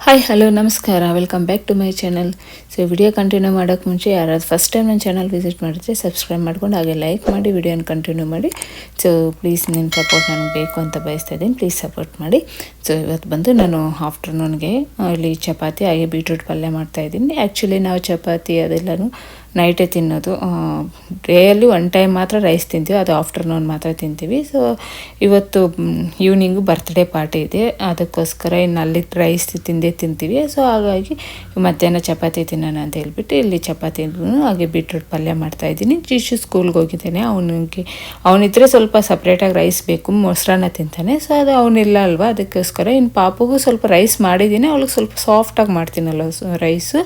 Hi hello ನಮಸ್ಕಾರ. Welcome back to my channel so video continue ಮಾಡೋಕ್ಕೆ ಮುಂಚೆ ಯಾರಾದ್ರು ಫಸ್ಟ್ ಟೈಮ್ ನನ್ನ ಚಾನಲ್ ವಿಸಿಟ್ ಮಾಡಿದ್ರೆ ಸಬ್ಸ್ಕ್ರೈಬ್ ಮಾಡ್ಕೊಂಡು ಹಾಗೆ ಲೈಕ್ ಮಾಡಿ ವಿಡಿಯೋನ ಕಂಟಿನ್ಯೂ ಮಾಡಿ. ಸೊ ಪ್ಲೀಸ್ ನಿಮ್ಮ ಸಪೋರ್ಟ್ ನನಗೆ ಬೇಕು ಅಂತ ಬಯಸ್ತಾ ಇದ್ದೀನಿ. ಪ್ಲೀಸ್ ಸಪೋರ್ಟ್ ಮಾಡಿ. ಸೊ ಇವತ್ತು ಬಂದು ನಾನು ಆಫ್ಟರ್ನೂನ್ಗೆ ಇಲ್ಲಿ ಚಪಾತಿ ಹಾಗೆ ಬೀಟ್ರೂಟ್ ಪಲ್ಯ ಮಾಡ್ತಾಯಿದ್ದೀನಿ ಆ್ಯಕ್ಚುಲಿ ನಾವು ಚಪಾತಿ ಅದೆಲ್ಲನೂ ನೈಟೇ ತಿನ್ನೋದು. ಡೇಯಲ್ಲಿ ಒನ್ ಟೈಮ್ ಮಾತ್ರ ರೈಸ್ ತಿಂತೀವಿ, ಅದು ಆಫ್ಟರ್ನೂನ್ ಮಾತ್ರ ತಿಂತೀವಿ. ಸೊ ಇವತ್ತು ಈವ್ನಿಂಗು ಬರ್ತ್ಡೇ ಪಾರ್ಟಿ ಇದೆ. ಅದಕ್ಕೋಸ್ಕರ ಇನ್ನು ಅಲ್ಲಿ ರೈಸ್ ತಿಂದೇ ತಿಂತೀವಿ. ಸೊ ಹಾಗಾಗಿ ಮಧ್ಯಾಹ್ನ ಚಪಾತಿ ತಿನ್ನೋಣ ಅಂತ ಹೇಳ್ಬಿಟ್ಟು ಇಲ್ಲಿ ಚಪಾತಿ ಹಾಗೆ ಬೀಟ್ರೂಟ್ ಪಲ್ಯ ಮಾಡ್ತಾ ಇದ್ದೀನಿ. ಜಿಶು ಸ್ಕೂಲ್ಗೆ ಹೋಗಿದ್ದೇನೆ. ಅವನಿಗೆ, ಅವನಿದ್ರೆ ಸ್ವಲ್ಪ ಸಪ್ರೇಟಾಗಿ ರೈಸ್ ಬೇಕು. ಮೊಸರನ್ನ ತಿಂತಾನೆ. ಸೊ ಅದು ಅವನಿಲ್ಲ ಅಲ್ವಾ? ಅದಕ್ಕೋಸ್ಕರ ಇನ್ನು ಪಾಪುಗೂ ಸ್ವಲ್ಪ ರೈಸ್ ಮಾಡಿದ್ದೀನಿ. ಅವಳಿಗೆ ಸ್ವಲ್ಪ ಸಾಫ್ಟಾಗಿ ಮಾಡ್ತೀನಲ್ಲ ರೈಸು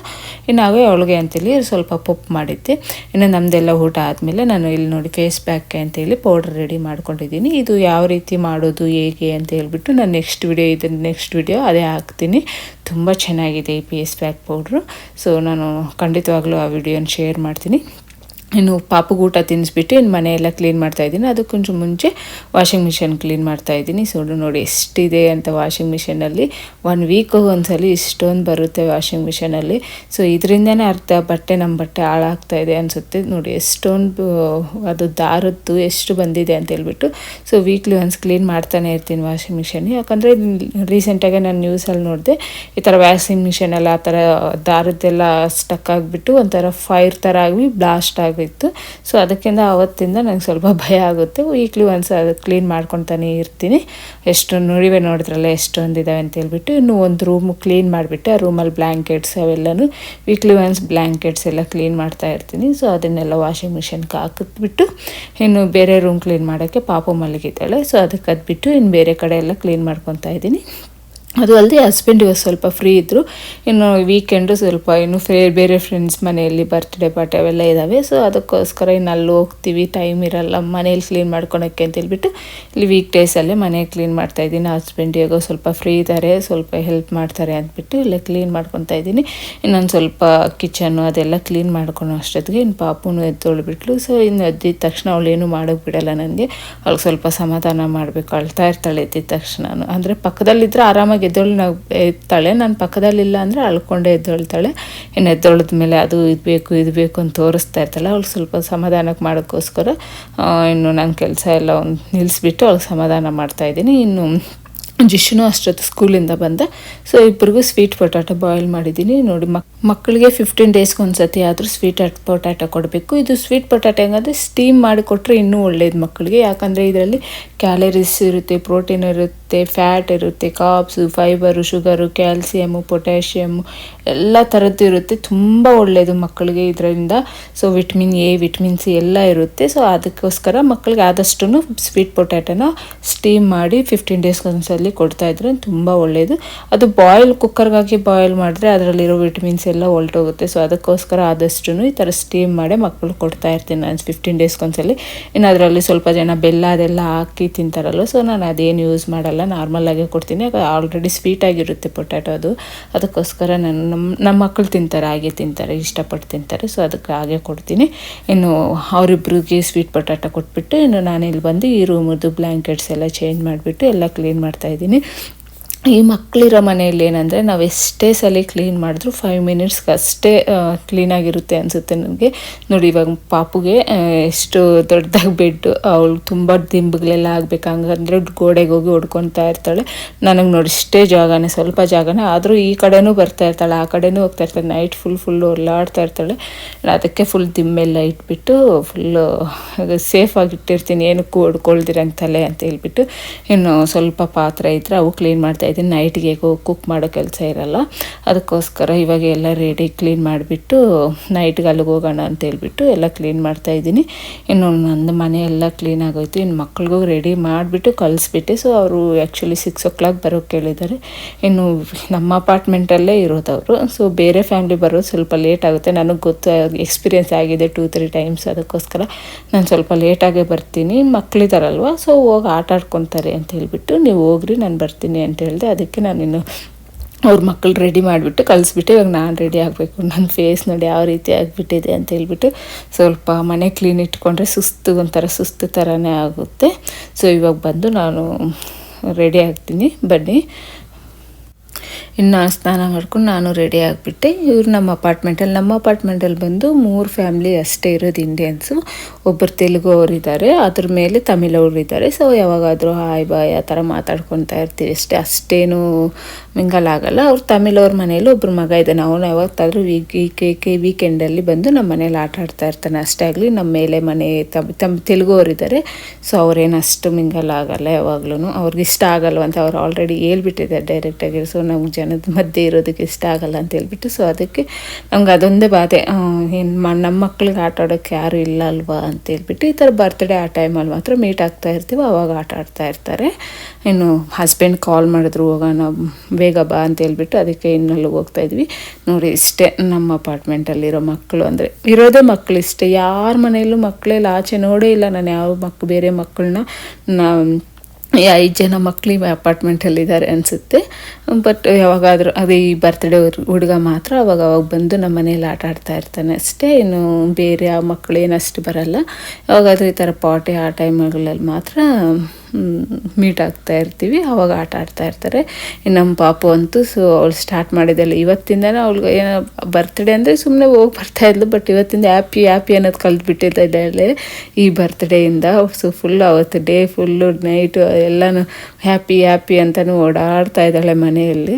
ಇನ್ನು ಹಾಗೆ ಅವಳಿಗೆ ಅಂತೇಳಿ ಸ್ವಲ್ಪ ಪಪ್ಪು ಮಾಡಿದ್ದೆ. ಇನ್ನು ನಮ್ಮದೆಲ್ಲ ಊಟ ಆದಮೇಲೆ ನಾನು ಇಲ್ಲಿ ನೋಡಿ ಫೇಸ್ ಪ್ಯಾಕ್ ಅಂತೇಳಿ ಪೌಡ್ರ್ ರೆಡಿ ಮಾಡ್ಕೊಂಡಿದ್ದೀನಿ. ಇದು ಯಾವ ರೀತಿ ಮಾಡೋದು, ಹೇಗೆ ಅಂತ ಹೇಳ್ಬಿಟ್ಟು ನಾನು ನೆಕ್ಸ್ಟ್ ವಿಡಿಯೋ ಇದನ್ನು ನೆಕ್ಸ್ಟ್ ವಿಡಿಯೋ ಅದೇ ಹಾಕ್ತೀನಿ. ತುಂಬ ಚೆನ್ನಾಗಿದೆ ಈ ಫೇಸ್ ಪ್ಯಾಕ್ ಪೌಡ್ರು ಸೊ ನಾನು ಖಂಡಿತವಾಗ್ಲೂ ಆ ವಿಡಿಯೋನ ಶೇರ್ ಮಾಡ್ತೀನಿ. ಇನ್ನು ಪಾಪು ಊಟ ತಿನ್ನಿಸ್ಬಿಟ್ಟು ಇನ್ನು ಮನೆಯೆಲ್ಲ ಕ್ಲೀನ್ ಮಾಡ್ತಾ ಇದ್ದೀನಿ. ಅದಕ್ಕೊಂಚ ಮುಂಚೆ ವಾಷಿಂಗ್ ಮಿಷಿನ್ ಕ್ಲೀನ್ ಮಾಡ್ತಾ ಇದ್ದೀನಿ. ಸೊ ನೋಡಿ ಎಷ್ಟಿದೆ ಅಂತ ವಾಷಿಂಗ್ ಮಿಷಿನಲ್ಲಿ ಒನ್ ವೀಕಿಗೆ ಒಂದ್ಸಲಿ ಇಷ್ಟೊಂದು ಬರುತ್ತೆ ವಾಷಿಂಗ್ ಮಿಷಿನಲ್ಲಿ ಸೊ ಇದರಿಂದನೇ ಅರ್ಧ ಬಟ್ಟೆ ನಮ್ಮ ಬಟ್ಟೆ ಹಾಳಾಗ್ತಾ ಇದೆ ಅನಿಸುತ್ತೆ. ನೋಡಿ ಎಷ್ಟೊಂದು ಅದು ದಾರದ್ದು ಎಷ್ಟು ಬಂದಿದೆ ಅಂತ ಹೇಳ್ಬಿಟ್ಟು. ಸೊ ವೀಕ್ಲಿ ಒನ್ಸ್ ಕ್ಲೀನ್ ಮಾಡ್ತಾನೆ ಇರ್ತೀನಿ ವಾಷಿಂಗ್ ಮಿಷಿನ್ ಯಾಕಂದರೆ ರೀಸೆಂಟಾಗಿ ನಾನು ನ್ಯೂಸಲ್ಲಿ ನೋಡಿದೆ, ಈ ಥರ ವಾಷಿಂಗ್ ಮಿಷಿನಲ್ಲಿ ಆ ಥರ ದಾರದ್ದೆಲ್ಲ ಸ್ಟಕ್ ಆಗಿಬಿಟ್ಟು ಒಂಥರ ಫೈರ್ ಥರ ಆಗಿ ಬ್ಲಾಸ್ಟ್ ಆಗಿ ಇತ್ತು. ಸೊ ಅದಕ್ಕಿಂತ ಆವತ್ತಿಂದ ನಂಗೆ ಸ್ವಲ್ಪ ಭಯ ಆಗುತ್ತೆ. ವೀಕ್ಲಿ ಒನ್ಸ್ ಅದು ಕ್ಲೀನ್ ಮಾಡ್ಕೊತಾನೆ ಇರ್ತೀನಿ. ಎಷ್ಟು ನುಡಿವೆ ನೋಡಿದ್ರಲ್ಲ, ಎಷ್ಟೊಂದು ಇದಾವೆ ಅಂತ ಹೇಳ್ಬಿಟ್ಟು ಇನ್ನು ಒಂದು ರೂಮ್ ಕ್ಲೀನ್ ಮಾಡಿಬಿಟ್ಟು ಆ ರೂಮಲ್ಲಿ ಬ್ಲ್ಯಾಂಕೆಟ್ಸ್ ಅವೆಲ್ಲನೂ ವೀಕ್ಲಿ ಒನ್ಸ್ ಬ್ಲ್ಯಾಂಕೆಟ್ಸ್ ಎಲ್ಲ ಕ್ಲೀನ್ ಮಾಡ್ತಾ ಇರ್ತೀನಿ. ಸೊ ಅದನ್ನೆಲ್ಲ ವಾಷಿಂಗ್ ಮಿಷಿನ್ಗೆ ಹಾಕಿದ್ಬಿಟ್ಟು ಇನ್ನು ಬೇರೆ ರೂಮ್ ಕ್ಲೀನ್ ಮಾಡೋಕ್ಕೆ ಪಾಪು ಮಲಗಿದ್ದಾಳೆ. ಸೊ ಅದಕ್ಕೆ ಅದ್ಬಿಟ್ಟು ಇನ್ನು ಬೇರೆ ಕಡೆ ಎಲ್ಲ ಕ್ಲೀನ್ ಮಾಡ್ಕೊತಾ ಇದ್ದೀನಿ. ಅದು ಅಲ್ಲದೆ ಹಸ್ಬೆಂಡ್ ಸ್ವಲ್ಪ ಫ್ರೀ ಇದ್ದರು ಇನ್ನು ವೀಕೆಂಡು ಸ್ವಲ್ಪ ಇನ್ನು ಫೇ ಬೇರೆ ಫ್ರೆಂಡ್ಸ್ ಮನೆಯಲ್ಲಿ ಬರ್ತ್ಡೇ ಪಾರ್ಟಿ ಅವೆಲ್ಲ ಇದ್ದಾವೆ ಸೊ ಅದಕ್ಕೋಸ್ಕರ ಇನ್ನು ಅಲ್ಲಿ ಹೋಗ್ತೀವಿ. ಟೈಮ್ ಇರಲ್ಲ. ಮನೇಲಿ ಕ್ಲೀನ್ ಮಾಡ್ಕೊಳಕ್ಕೆ ಅಂತ ಹೇಳ್ಬಿಟ್ಟು ಇಲ್ಲಿ ವೀಕ್ ಡೇಸಲ್ಲೇ ಮನೆ ಕ್ಲೀನ್ ಮಾಡ್ತಾ ಇದ್ದೀನಿ. ಹಸ್ಬೆಂಡ್ ಈಗ ಸ್ವಲ್ಪ ಫ್ರೀ ಇದ್ದಾರೆ ಸ್ವಲ್ಪ ಹೆಲ್ಪ್ ಮಾಡ್ತಾರೆ ಅಂದ್ಬಿಟ್ಟು ಇಲ್ಲೇ ಕ್ಲೀನ್ ಮಾಡ್ಕೊತಾ ಇದ್ದೀನಿ. ಇನ್ನೊಂದು ಸ್ವಲ್ಪ ಕಿಚನ್ನು ಅದೆಲ್ಲ ಕ್ಲೀನ್ ಮಾಡ್ಕೊಳೋ ಅಷ್ಟೊತ್ತಿಗೆ. ಇನ್ನು ಪಾಪುನು ಎದ್ದೊಳ್ಬಿಟ್ಲು. ಸೊ ಇನ್ನು ಎದ್ದಿದ ತಕ್ಷಣ ಅವಳು ಏನೂ ಮಾಡೋಕ್ಕೆ ಬಿಡಲ್ಲ ನನಗೆ ಅವ್ಳಿಗೆ ಸ್ವಲ್ಪ ಸಮಾಧಾನ ಮಾಡಬೇಕು. ಅಳ್ತಾ ಇರ್ತಾಳೆ ಎದ್ದಿದ ತಕ್ಷಣ ಅಂದರೆ ಪಕ್ಕದಲ್ಲಿದ್ದರೆ ಆರಾಮಾಗಿ ಎದ್ದೊಳು ನಾವು ಎತ್ತಾಳೆ ನನ್ನ ಪಕ್ಕದಲ್ಲಿಲ್ಲ ಅಂದರೆ ಅಳ್ಕೊಂಡೆ ಎದ್ದೊಳ್ತಾಳೆ. ಇನ್ನು ಎದ್ದೊಳದ ಮೇಲೆ ಅದು ಇದು ಬೇಕು ಇದು ಬೇಕು ಅಂತ ತೋರಿಸ್ತಾ ಇರ್ತಾಳೆ. ಅವಳು ಸ್ವಲ್ಪ ಸಮಾಧಾನಕ್ಕೆ ಮಾಡೋಕ್ಕೋಸ್ಕರ ಇನ್ನು ನನ್ನ ಕೆಲಸ ಎಲ್ಲ ಒಂದು ನಿಲ್ಲಿಸ್ಬಿಟ್ಟು ಅವಳಿಗೆ ಸಮಾಧಾನ ಮಾಡ್ತಾಯಿದ್ದೀನಿ ಇನ್ನು ಜಿಶುನು ಅಷ್ಟೊತ್ತು ಸ್ಕೂಲಿಂದ ಬಂದ. ಸೊ ಇಬ್ಬರಿಗೂ ಸ್ವೀಟ್ ಪೊಟ್ಯಾಟೊ ಬಾಯ್ಲ್ ಮಾಡಿದ್ದೀನಿ. ನೋಡಿ, ಮಕ್, ಮಕ್ಕಳಿಗೆ ಫಿಫ್ಟೀನ್ ಡೇಸ್ಗೆ ಒಂದು ಸತಿ ಆದರೂ ಸ್ವೀಟ್ ಪೊಟ್ಯಾಟೊ ಕೊಡಬೇಕು. ಇದು ಸ್ವೀಟ್ ಪೊಟ್ಯಾಟೊ ಹೆಂಗಂದರೆ ಸ್ಟೀಮ್ ಮಾಡಿಕೊಟ್ರೆ ಇನ್ನೂ ಒಳ್ಳೇದು ಮಕ್ಕಳಿಗೆ. ಯಾಕಂದರೆ ಇದರಲ್ಲಿ ಕ್ಯಾಲರೀಸ್ ಇರುತ್ತೆ ಪ್ರೋಟೀನ್ ಇರುತ್ತೆ ಫ್ಯಾಟ್ ಇರುತ್ತೆ carbs fibre sugar calcium potassium ಎಲ್ಲ ಥರದ್ದು ಇರುತ್ತೆ. ತುಂಬ ಒಳ್ಳೆಯದು ಮಕ್ಕಳಿಗೆ ಇದರಿಂದ. So vitamin A vitamin C ಎಲ್ಲ ಇರುತ್ತೆ. ಸೊ ಅದಕ್ಕೋಸ್ಕರ ಮಕ್ಕಳಿಗೆ ಆದಷ್ಟು ಸ್ವೀಟ್ ಪೊಟ್ಯಾಟೋನ ಸ್ಟೀಮ್ ಮಾಡಿ ಫಿಫ್ಟೀನ್ ಡೇಸ್ ಕನ್ಸಲ್ಲಿ ಕೊಡ್ತಾ ಇದ್ರೆ ತುಂಬ ಒಳ್ಳೆಯದು ಅದು ಬಾಯ್ಲ್ ಕುಕ್ಕರ್ಗಾಗಿ ಬಾಯ್ಲ್ ಮಾಡಿದ್ರೆ ಅದರಲ್ಲಿರೋ ವಿಟಮಿನ್ಸ್ ಎಲ್ಲ ಹೊಲ್ಟೋಗುತ್ತೆ. ಸೊ ಅದಕ್ಕೋಸ್ಕರ ಆದಷ್ಟು ಈ ಥರ ಸ್ಟೀಮ್ ಮಾಡಿ ಮಕ್ಕಳು ಕೊಡ್ತಾ ಇರ್ತೀನಿ ನಾನು ಫಿಫ್ಟೀನ್ ಡೇಸ್ಗೊಂದ್ಸಲಿ ಇನ್ನು ಅದರಲ್ಲಿ ಸ್ವಲ್ಪ ಜನ ಬೆಲ್ಲ ಅದೆಲ್ಲ ಹಾಕಿ ತಿಂತಾರಲ್ಲ ಸೊ ನಾನು ಅದೇನು ಯೂಸ್ ಮಾಡಲ್ಲ. ನಾರ್ಮಲಾಗೆ ಕೊಡ್ತೀನಿ. ಆಲ್ರೆಡಿ ಸ್ವೀಟಾಗಿರುತ್ತೆ ಪೊಟ್ಯಾಟೊ ಅದು. ಅದಕ್ಕೋಸ್ಕರ ನಾನು ನಮ್ಮ ನಮ್ಮ ಮಕ್ಕಳು ತಿಂತಾರೆ, ಹಾಗೆ ತಿಂತಾರೆ, ಇಷ್ಟಪಟ್ಟು ತಿಂತಾರೆ. ಸೊ ಅದಕ್ಕೆ ಹಾಗೆ ಕೊಡ್ತೀನಿ. ಇನ್ನು ಅವರಿಬ್ರಿಗೆ ಸ್ವೀಟ್ ಪೊಟ್ಯಾಟೊ ಕೊಟ್ಬಿಟ್ಟು ಇನ್ನು ನಾನು ಇಲ್ಲಿ ಬಂದು ಈ ರೂಮದ್ದು ಬ್ಲ್ಯಾಂಕೆಟ್ಸ್ ಎಲ್ಲ ಚೇಂಜ್ ಮಾಡಿಬಿಟ್ಟು ಎಲ್ಲ ಕ್ಲೀನ್ ಮಾಡ್ತಾಯಿದ್ದೀನಿ ಈ ಮಕ್ಕಳಿರೋ ಮನೆಯಲ್ಲಿ ಏನಂದರೆ ನಾವು ಎಷ್ಟೇ ಸಲ ಕ್ಲೀನ್ ಮಾಡಿದ್ರು ಫೈವ್ ಮಿನಿಟ್ಸ್ಗೆ ಅಷ್ಟೇ ಕ್ಲೀನಾಗಿರುತ್ತೆ ಅನಿಸುತ್ತೆ ನನಗೆ. ನೋಡಿ ಇವಾಗ ಪಾಪುಗೆ ಎಷ್ಟು ದೊಡ್ಡದಾಗಿ ಬೆಡ್ಡು, ಅವಳು ತುಂಬ ದಿಂಬುಗಳೆಲ್ಲ ಆಗಬೇಕು, ಹಂಗಂದ್ರೆ ಗೋಡೆಗೆ ಹೋಗಿ ಹೊಡ್ಕೊತಾ ಇರ್ತಾಳೆ. ನನಗೆ ನೋಡಿ ಇಷ್ಟೇ ಜಾಗನೇ, ಸ್ವಲ್ಪ ಜಾಗನೇ, ಆದರೂ ಈ ಕಡೆನೂ ಬರ್ತಾ ಇರ್ತಾಳೆ, ಆ ಕಡೆನೂ ಹೋಗ್ತಾ ಇರ್ತಾಳೆ. ನೈಟ್ ಫುಲ್ ಫುಲ್ಲು ಒಳ್ಳಾಡ್ತಾ ಇರ್ತಾಳೆ. ಅದಕ್ಕೆ ಫುಲ್ ದಿಮ್ಮೆಲ್ಲ ಇಟ್ಬಿಟ್ಟು ಫುಲ್ಲು ಸೇಫಾಗಿ ಇಟ್ಟಿರ್ತೀನಿ, ಏನಕ್ಕೂ ಹೊಡ್ಕೊಳ್ದಿರಂತಲೇ ತಲೆ ಅಂತ ಹೇಳ್ಬಿಟ್ಟು, ಇನ್ನು ಸ್ವಲ್ಪ ಪಾತ್ರೆ ಇದ್ದರೆ ಅವು ಕ್ಲೀನ್ ಮಾಡ್ತಾ ಇದ್ದೀನಿ ನೈಟ್ಗೆ ಕುಕ್ ಮಾಡೋ ಕೆಲಸ ಇರಲ್ಲ. ಅದಕ್ಕೋಸ್ಕರ ಇವಾಗ ಎಲ್ಲ ರೆಡಿ ಕ್ಲೀನ್ ಮಾಡಿಬಿಟ್ಟು ನೈಟ್ಗೆ ಅಲ್ಲಿಗೆ ಹೋಗೋಣ ಅಂತ ಹೇಳ್ಬಿಟ್ಟು ಎಲ್ಲ ಕ್ಲೀನ್ ಮಾಡ್ತಾ ಇದ್ದೀನಿ. ಇನ್ನು ನಂದು ಮನೆ ಎಲ್ಲ ಕ್ಲೀನ್ ಆಗೋಯ್ತು. ಇನ್ನು ಮಕ್ಳಿಗೂ ರೆಡಿ ಮಾಡಿಬಿಟ್ಟು ಕಳಿಸ್ಬಿಟ್ಟೆ ಸೊ ಅವರು ಆ್ಯಕ್ಚುಲಿ ಸಿಕ್ಸ್ ಓ ಕ್ಲಾಕ್ ಬರೋಕ್ಕೆ ಕೇಳಿದ್ದಾರೆ. ಇನ್ನು ನಮ್ಮ ಅಪಾರ್ಟ್ಮೆಂಟಲ್ಲೇ ಇರೋದವರು ಸೊ ಬೇರೆ ಫ್ಯಾಮಿಲಿ ಬರೋದು ಸ್ವಲ್ಪ ಲೇಟ್ ಆಗುತ್ತೆ. ನನಗೆ ಗೊತ್ತು ಎಕ್ಸ್ಪೀರಿಯೆನ್ಸ್ ಆಗಿದೆ ಟೂ ತ್ರೀ ಟೈಮ್ಸ್ ಅದಕ್ಕೋಸ್ಕರ ನಾನು ಸ್ವಲ್ಪ ಲೇಟಾಗೇ ಬರ್ತೀನಿ. ಮಕ್ಕಳಿದಾರಲ್ವ ಸೊ ಹೋಗಿ ಆಟ ಆಡ್ಕೊತಾರೆ ಅಂತ ಹೇಳ್ಬಿಟ್ಟು ನೀವು ಹೋಗ್ರಿ, ನಾನು ಬರ್ತೀನಿ ಅಂತ ಹೇಳಿದೆ. ಅದಕ್ಕೆ ನಾನಿನ್ನು ಅವ್ರ ಮಕ್ಕಳು ರೆಡಿ ಮಾಡಿಬಿಟ್ಟು ಕಲಿಸ್ಬಿಟ್ಟು ಇವಾಗ ನಾನು ರೆಡಿ ಆಗಬೇಕು. ನನ್ನ ಫೇಸ್ ನೋಡಿ ಯಾವ ರೀತಿ ಆಗಿಬಿಟ್ಟಿದೆ ಅಂತ ಹೇಳ್ಬಿಟ್ಟು ಸ್ವಲ್ಪ ಮನೆ ಕ್ಲೀನ್ ಇಟ್ಕೊಂಡ್ರೆ ಸುಸ್ತು ಒಂಥರ ಸುಸ್ತು ಥರನೇ ಆಗುತ್ತೆ. ಸೊ ಇವಾಗ ಬಂದು ನಾನು ರೆಡಿ ಆಗ್ತೀನಿ. ಬನ್ನಿ. ಇನ್ನು ನಾನು ಸ್ನಾನ ಮಾಡ್ಕೊಂಡು ನಾನು ರೆಡಿ ಆಗಿಬಿಟ್ಟೆ. ಇವ್ರು ನಮ್ಮ ಅಪಾರ್ಟ್ಮೆಂಟಲ್ಲಿ ನಮ್ಮ ಅಪಾರ್ಟ್ಮೆಂಟಲ್ಲಿ ಬಂದು ಮೂರು ಫ್ಯಾಮ್ಲಿ ಅಷ್ಟೇ ಇರೋದು ಇಂಡಿಯನ್ಸು ಒಬ್ಬರು ತೆಲುಗು ಅವರು ಇದ್ದಾರೆ, ಅದ್ರ ಮೇಲೆ ತಮಿಳವ್ರು ಇದ್ದಾರೆ. ಸೊ ಯಾವಾಗಾದರೂ ಹಾಯ್ ಬಾಯ್ ಆ ಥರ ಮಾತಾಡ್ಕೊತಾ ಇರ್ತೀವಿ ಅಷ್ಟೇ. ಅಷ್ಟೇನು ಮಿಂಗಲ್ ಆಗಲ್ಲ. ಅವ್ರು ತಮಿಳವ್ರ ಮನೇಲಿ ಒಬ್ಬರು ಮಗ ಇದ್ದಾನೆ. ಅವನು ಯಾವತ್ತಾದರೂ ವೀಕ್ ವೀಕೆಂಡಲ್ಲಿ ಬಂದು ನಮ್ಮ ಮನೇಲಿ ಆಟ ಆಡ್ತಾ ಇರ್ತಾನೆ. ಅಷ್ಟೇ ಆಗಲಿ, ನಮ್ಮ ಮೇಲೆ ಮನೆ ತಮ್ ತಮ್ ತೆಲುಗು ಅವರಿದ್ದಾರೆ ಸೊ ಅವ್ರೇನು ಅಷ್ಟು ಮಿಂಗಲ್ ಆಗಲ್ಲ ಯಾವಾಗ್ಲೂ ಅವ್ರಿಗೆ ಇಷ್ಟ ಆಗಲ್ವಂತ ಅವ್ರು ಆಲ್ರೆಡಿ ಹೇಳ್ಬಿಟ್ಟಿದ್ದಾರೆ ಡೈರೆಕ್ಟಾಗಿ ಸೊ ನಮ್ಗೆ ಜನದ ಮಧ್ಯೆ ಇರೋದಕ್ಕೆ ಇಷ್ಟ ಆಗಲ್ಲ ಅಂತ ಹೇಳ್ಬಿಟ್ಟು ಸೊ ಅದಕ್ಕೆ ನಮ್ಗೆ ಅದೊಂದೇ ಬಾಧೆ. ಏನು ನಮ್ಮ ಮಕ್ಳಿಗೆ ಆಟ ಆಡೋಕ್ಕೆ ಯಾರು ಇಲ್ಲ ಅಲ್ವಾ ಅಂತ ಹೇಳ್ಬಿಟ್ಟು, ಈ ಥರ ಬರ್ತ್ಡೇ ಆ ಟೈಮಲ್ಲಿ ಮಾತ್ರ ಮೀಟ್ ಆಗ್ತಾ ಇರ್ತೀವಿ, ಅವಾಗ ಆಟ ಆಡ್ತಾ ಇರ್ತಾರೆ. ಇನ್ನು ಹಸ್ಬೆಂಡ್ ಕಾಲ್ ಮಾಡಿದ್ರು, ಹೋಗೋಣ, ಬೇಗ ಬಾ ಅಂತ ಹೇಳ್ಬಿಟ್ಟು ಅದಕ್ಕೆ ಇನ್ನಲ್ಲಿ ಹೋಗ್ತಾ ಇದ್ವಿ. ನೋಡಿ, ಇಷ್ಟೇ ನಮ್ಮ ಅಪಾರ್ಟ್ಮೆಂಟಲ್ಲಿರೋ ಮಕ್ಕಳು ಅಂದರೆ, ಇರೋದೇ ಮಕ್ಕಳು ಇಷ್ಟೇ. ಯಾರ ಮನೆಯಲ್ಲೂ ಮಕ್ಕಳೆಲ್ಲ ಆಚೆ ನೋಡೇ ಇಲ್ಲ. ನಾನು ಯಾವ ಮಕ್ಕಳು ಬೇರೆ ಮಕ್ಕಳನ್ನ ಐದು ಜನ ಮಕ್ಕಳು ಅಪಾರ್ಟ್ಮೆಂಟಲ್ಲಿದ್ದಾರೆ ಅನಿಸುತ್ತೆ. ಬಟ್ ಯಾವಾಗಾದರೂ ಅದೇ ಈ ಬರ್ತ್ಡೇ ಹುಡುಗ ಮಾತ್ರ ಅವಾಗ ಅವಾಗ ಬಂದು ನಮ್ಮ ಮನೇಲಿ ಆಟ ಆಡ್ತಾ ಇರ್ತಾನೆ ಅಷ್ಟೇ. ಇನ್ನು ಬೇರೆ ಆ ಮಕ್ಕಳು ಏನಷ್ಟು ಬರಲ್ಲ. ಯಾವಾಗಾದರೂ ಈ ಥರ ಪಾರ್ಟಿ ಆ ಟೈಮ್ಗಳಲ್ಲಿ ಮಾತ್ರ ಮೀಟ್ ಆಗ್ತಾ ಇರ್ತೀವಿ, ಅವಾಗ ಆಟ ಆಡ್ತಾ ಇರ್ತಾರೆ. ನಮ್ಮ ಪಾಪು ಅಂತೂ ಸೊ, ಅವಳು ಸ್ಟಾರ್ಟ್ ಮಾಡಿದ್ದಲ್ಲ ಇವತ್ತಿಂದನೇ ಅವಳಿಗೆ ಏನೋ ಬರ್ತ್ಡೇ ಅಂದರೆ ಸುಮ್ಮನೆ ಹೋಗಿ ಬರ್ತಾ ಇದ್ಲು ಬಟ್ ಇವತ್ತಿಂದ ಹ್ಯಾಪಿ ಹ್ಯಾಪಿ ಅನ್ನೋದು ಕಲ್ತ್ಬಿಟ್ಟಿದ್ದಾಳೆ ಈ ಬರ್ತ್ಡೇಯಿಂದ ಸೊ ಫುಲ್ ಅವತ್ತು ಡೇ ಫುಲ್ಲು ನೈಟು ಎಲ್ಲನೂ ಹ್ಯಾಪಿ ಹ್ಯಾಪಿ ಅಂತಲೂ ಓಡಾಡ್ತಾ ಇದ್ದಾಳೆ ಮನೆಯಲ್ಲಿ.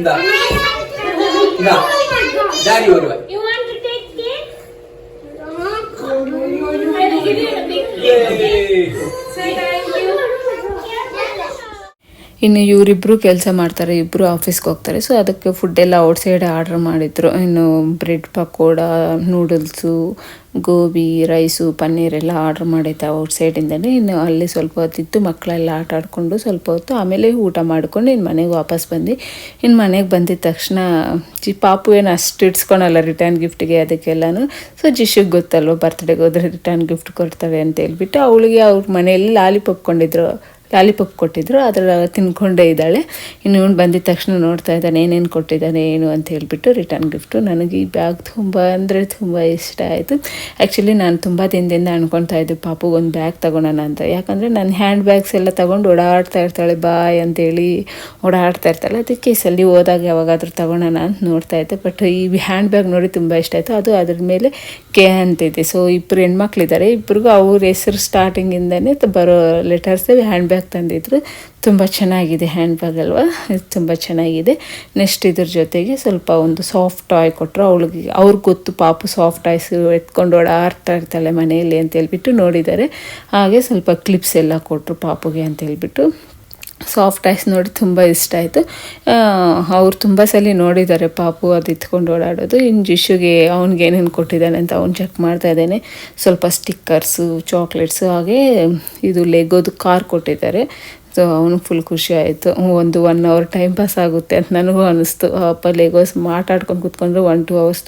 ഇതാ. ഇതാ. ഡാഡി വരുവാൻ ಇನ್ನು ಇವರಿಬ್ಬರು ಕೆಲಸ ಮಾಡ್ತಾರೆ ಇಬ್ಬರು ಆಫೀಸ್ಗೆ ಹೋಗ್ತಾರೆ. ಸೊ ಅದಕ್ಕೆ ಫುಡ್ ಎಲ್ಲ ಔಟ್ಸೈಡ್ ಆರ್ಡರ್ ಮಾಡಿದ್ರು. ಇನ್ನು bread pakoda noodles gobi rice paneer ಎಲ್ಲ ಆರ್ಡ್ರ್ ಮಾಡಿದ್ದೆ ಔಟ್ಸೈಡಿಂದನೇ ಇನ್ನು ಅಲ್ಲಿ ಸ್ವಲ್ಪ ಹೊತ್ತಿತ್ತು ಮಕ್ಕಳೆಲ್ಲ ಆಟ ಆಡಿಕೊಂಡು ಸ್ವಲ್ಪ ಹೊತ್ತು ಆಮೇಲೆ ಊಟ ಮಾಡಿಕೊಂಡು ಇನ್ನು ಮನೆಗೆ ವಾಪಸ್ ಬಂದು. ಇನ್ನು ಮನೆಗೆ ಬಂದಿದ ತಕ್ಷಣ ಜಿ, ಪಾಪು ಏನು ಅಷ್ಟು ಇಡ್ಸ್ಕೊಳಲ್ಲ ರಿಟರ್ನ್ ಗಿಫ್ಟಿಗೆ ಅದಕ್ಕೆಲ್ಲನೂ. ಸೊ ಜಿಶುಗೆ ಗೊತ್ತಲ್ವ ಬರ್ತ್ಡೇಗೆ ಹೋದ್ರೆ ರಿಟರ್ನ್ ಗಿಫ್ಟ್ ಕೊಡ್ತವೆ ಅಂತ ಹೇಳ್ಬಿಟ್ಟು ಅವಳಿಗೆ ಅವ್ರ ಮನೆಯಲ್ಲಿ ಲಾಲಿಪಾಪ್ ಕೊಂಡಿದ್ರು. ಲಾಲಿಪಾಪ್ ಕೊಟ್ಟಿದ್ರು, ಅದರ ತಿನ್ಕೊಂಡೇ ಇದ್ದಾಳೆ. ಇನ್ನು ಇವನು ಬಂದಿದ್ದ ತಕ್ಷಣ ನೋಡ್ತಾ ಇದ್ದಾನೆ, ಏನೇನು ಕೊಟ್ಟಿದ್ದಾನೆ, ಏನು ಅಂತ ಹೇಳಿಬಿಟ್ಟು ರಿಟರ್ನ್ ಗಿಫ್ಟು ನನಗೆ ಈ ಬ್ಯಾಗ್ ತುಂಬ, ಅಂದರೆ ತುಂಬ ಇಷ್ಟ ಆಯಿತು. ಆ್ಯಕ್ಚುಲಿ ನಾನು ತುಂಬ ದಿನದಿಂದ ಅನ್ಕೊತಾ ಇದ್ದೆ, ಪಾಪು, ಒಂದು ಬ್ಯಾಗ್ ತೊಗೊಳೋಣ ಅಂತ. ಯಾಕಂದರೆ ನನ್ನ ಹ್ಯಾಂಡ್ ಬ್ಯಾಗ್ಸ್ ಎಲ್ಲ ತೊಗೊಂಡು ಓಡಾಡ್ತಾ ಇರ್ತಾಳೆ, ಬಾಯ್ ಅಂತೇಳಿ ಓಡಾಡ್ತಾ ಇರ್ತಾಳೆ. ಅದಕ್ಕೆ ಸಲ್ಲಿ ಸಲ ಹೋದಾಗ ಯಾವಾಗಾದರೂ ತೊಗೊಳೋಣ ಅಂತ ನೋಡ್ತಾ ಇದ್ದೆ. ಬಟ್ ಈ ಹ್ಯಾಂಡ್ ಬ್ಯಾಗ್ ನೋಡಿ ತುಂಬ ಇಷ್ಟ ಆಯಿತು. ಅದು ಅದ್ರ ಮೇಲೆ ಕೆ ಅಂತಿದೆ ಸೊ ಇಬ್ಬರು ಹೆಣ್ಮಕ್ಳಿದ್ದಾರೆ ಇಬ್ಬರಿಗೂ ಅವ್ರ ಹೆಸರು ಸ್ಟಾರ್ಟಿಂಗಿಂದನೇ ಬರೋ ಲೆಟರ್ಸ್ ಹ್ಯಾಂಡ್ ಬ್ಯಾಗ್ ತಂದಿದ್ರು. ತುಂಬ ಚೆನ್ನಾಗಿದೆ ಹ್ಯಾಂಡ್ ಬ್ಯಾಗ್ ಅಲ್ವಾ ತುಂಬ ಚೆನ್ನಾಗಿದೆ. ನೆಕ್ಸ್ಟ್ ಇದ್ರ ಜೊತೆಗೆ ಸ್ವಲ್ಪ ಒಂದು ಸಾಫ್ಟ್ ಟಾಯ್ ಕೊಟ್ಟರು ಅವಳಿಗೆ ಅವ್ರಿಗೆ ಗೊತ್ತು ಪಾಪು ಸಾಫ್ಟ್ ಟಾಯ್ಸ್ ಎತ್ಕೊಂಡು ಓಡಾಡ್ತಾ ಇರ್ತಾಳೆ ಮನೆಯಲ್ಲಿ ಅಂತ ಹೇಳ್ಬಿಟ್ಟು ನೋಡಿದ್ದಾರೆ. ಹಾಗೆ ಸ್ವಲ್ಪ ಕ್ಲಿಪ್ಸ್ ಎಲ್ಲ ಕೊಟ್ಟರು ಪಾಪುಗೆ ಅಂತ ಹೇಳ್ಬಿಟ್ಟು ಸಾಫ್ಟ್ ಐಸ್ ನೋಡಿ ತುಂಬ ಇಷ್ಟ ಆಯಿತು. ಅವ್ರು ತುಂಬ ಸಲ ನೋಡಿದ್ದಾರೆ ಪಾಪು ಅದು ಇತ್ಕೊಂಡು ಓಡಾಡೋದು. ಇನ್ನು ಜಿಶುಗೆ ಅವ್ನಿಗೆ ಏನೇನು ಕೊಟ್ಟಿದ್ದಾನೆ ಅಂತ ಅವ್ನು ಚೆಕ್ ಮಾಡ್ತಾ ಇದ್ದೇನೆ. ಸ್ವಲ್ಪ ಸ್ಟಿಕ್ಕರ್ಸು ಚಾಕ್ಲೇಟ್ಸು ಹಾಗೆ ಇದು ಲೆಗೋದು ಕಾರ್ ಕೊಟ್ಟಿದ್ದಾರೆ. ಸೊ ಅವನು ಫುಲ್ ಖುಷಿ ಆಯಿತು. ಒಂದು ಒನ್ ಅವರ್ ಟೈಮ್ ಪಾಸ್ ಆಗುತ್ತೆ ಅಂತ ನನಗೂ ಅನ್ನಿಸ್ತು ಅಪ್ಪ ಲೆಗೋಸ್ ಮಾತಾಡ್ಕೊಂಡು ಕೂತ್ಕೊಂಡ್ರೆ ಒನ್ ಟು ಅವರ್ಸ್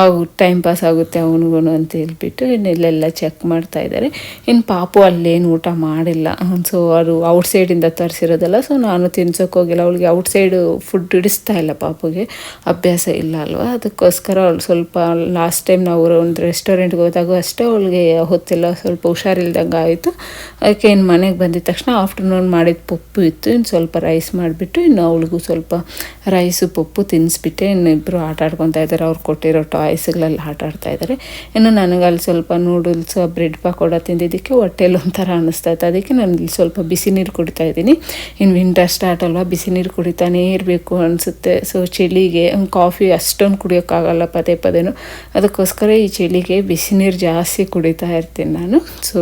ಆ ಟೈಮ್ ಪಾಸ್ ಆಗುತ್ತೆ ಅವನಿಗೂ ಅಂತ ಹೇಳ್ಬಿಟ್ಟು ಇನ್ನೆಲ್ಲೆಲ್ಲ ಚೆಕ್ ಮಾಡ್ತಾ ಇದ್ದಾರೆ. ಇನ್ನು ಪಾಪು ಅಲ್ಲೇನು ಊಟ ಮಾಡಿಲ್ಲ. ಸೊ ಅವರು ಔಟ್ಸೈಡಿಂದ ತರಿಸಿರೋದಲ್ಲ. ಸೊ ನಾನು ತಿನ್ಸೋಕೆ ಹೋಗಿಲ್ಲ. ಅವಳಿಗೆ ಔಟ್ಸೈಡು ಫುಡ್ ಹಿಡಿಸ್ತಾ ಇಲ್ಲ ಪಾಪುಗೆ. ಅಭ್ಯಾಸ ಇಲ್ಲ ಅಲ್ವಾ? ಅದಕ್ಕೋಸ್ಕರ ಅವಳು ಸ್ವಲ್ಪ ಲಾಸ್ಟ್ ಟೈಮ್ ನಾವು ಒಂದು ರೆಸ್ಟೋರೆಂಟ್ಗೆ ಹೋದಾಗ ಅಷ್ಟೇ ಅವಳಿಗೆ ಹೊತ್ತೆಲ್ಲ. ಸ್ವಲ್ಪ ಹುಷಾರಿಲ್ದಂಗೆ ಆಯಿತು ಅದಕ್ಕೆ ಇನ್ನು ಮನೆಗೆ ಬಂದಿದ ತಕ್ಷಣ ಆಫ್ಟರ್ನೂನ್ ಮಾಡಿದ ಪಪ್ಪು ಇತ್ತು, ಇನ್ನು ಸ್ವಲ್ಪ ರೈಸ್ ಮಾಡಿಬಿಟ್ಟು ಇನ್ನು ಅವಳಿಗೂ ಸ್ವಲ್ಪ ರೈಸು ಪಪ್ಪು ತಿನ್ನಿಸ್ಬಿಟ್ಟೆ ಇನ್ನಿಬ್ಬರು ಆಟ ಆಡ್ಕೊತಾ ಇದ್ದಾರೆ, ಅವ್ರು ಕೊಟ್ಟಿರೋ ಟಾಯ್ಸ್ಗಳಲ್ಲಿ ಆಟ ಆಡ್ತಾ ಇದ್ದಾರೆ. ಇನ್ನು ನನಗೆ ಅಲ್ಲಿ ಸ್ವಲ್ಪ ನೂಡಲ್ಸ್ ಬ್ರೆಡ್ ಪಕೋಡ ತಿಂದಿದ್ದಕ್ಕೆ ಹೊಟ್ಟೆಲಿ ಒಂಥರ ಅನ್ನಿಸ್ತಾ ಇತ್ತು. ಅದಕ್ಕೆ ನಾನು ಇಲ್ಲಿ ಸ್ವಲ್ಪ ಬಿಸಿ ನೀರು ಕುಡಿತಾ ಇದ್ದೀನಿ. ಇನ್ನು ವಿಂಟರ್ ಸ್ಟಾರ್ಟ್ ಅಲ್ವಾ, ಬಿಸಿ ನೀರು ಕುಡಿತಾನೇ ಇರಬೇಕು ಅನಿಸುತ್ತೆ. ಸೊ ಚಳಿಗೆ ಕಾಫಿ ಅಷ್ಟೊಂದು ಕುಡಿಯೋಕ್ಕಾಗಲ್ಲ ಪದೇ ಪದೇನು. ಅದಕ್ಕೋಸ್ಕರ ಈ ಚಳಿಗೆ ಬಿಸಿ ನೀರು ಜಾಸ್ತಿ ಕುಡಿತಾ ಇರ್ತೀನಿ ನಾನು. ಸೊ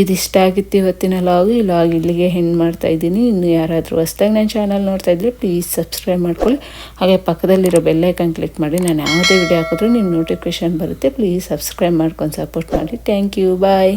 ಇದಿಷ್ಟ ಆಗಿತ್ತು ಇವತ್ತಿನ ಲಾಗ್ ಈ ಲಾಗ್ ಇಲ್ಲಿಗೆ ಹೆಣ್ಣು ಮಾಡ್ತಾ ಇದ್ದೀನಿ. ಇನ್ನು ಯಾರಾದರೂ ಹೊಸ್ದಾಗಿ ನನ್ನ ಚಾನಲ್ ನೋಡ್ತಾ ಇದ್ರೆ ಪ್ಲೀಸ್ ಸಬ್ಸ್ಕ್ರೈಬ್ ಮಾಡ್ಕೊಳ್ಳಿ. ಹಾಗೆ ಪಕ್ಕದಲ್ಲಿರೋ ಬೆಲ್ಲೈಕನ್ ಕ್ಲಿಕ್ ಮಾಡಿ, ನಾನು ಯಾವುದೇ ವಿಡಿಯೋ ಹಾಕಿದ್ರೂ ನಿಮ್ಮ ನೋಟಿಫಿಕೇಶನ್ ಬರುತ್ತೆ. ಪ್ಲೀಸ್ ಸಬ್ಸ್ಕ್ರೈಬ್ ಮಾಡ್ಕೊಂಡು ಸಪೋರ್ಟ್ ಮಾಡಿ. Thank you bye